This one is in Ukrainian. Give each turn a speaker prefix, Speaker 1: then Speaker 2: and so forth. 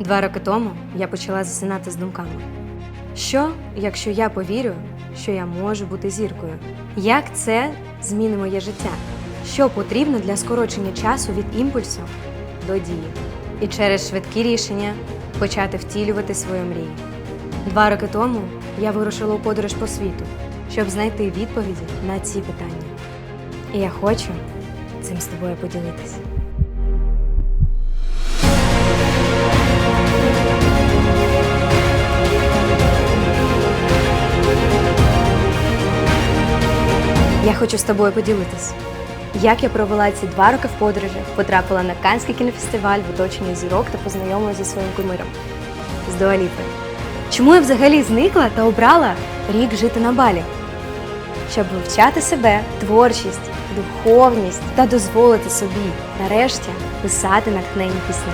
Speaker 1: Два роки тому я почала засинати з думками. Що, якщо я повірю, що я можу бути зіркою? Як це змінить моє життя? Що потрібно для скорочення часу від імпульсу до дії? І через швидкі рішення почати втілювати свою мрію. Два роки тому я вирушила у подорож по світу, щоб знайти відповіді на ці питання. І я хочу цим з тобою поділитися. Я хочу з тобою поділитись, як я провела ці два роки в подорожах, потрапила на Канський кінофестиваль в оточенні зірок та познайомилася зі своїм кумиром з Дуаліпою. Чому я взагалі зникла та обрала рік жити на балі? Щоб вивчати себе, творчість, духовність та дозволити собі нарешті писати натхненні пісні.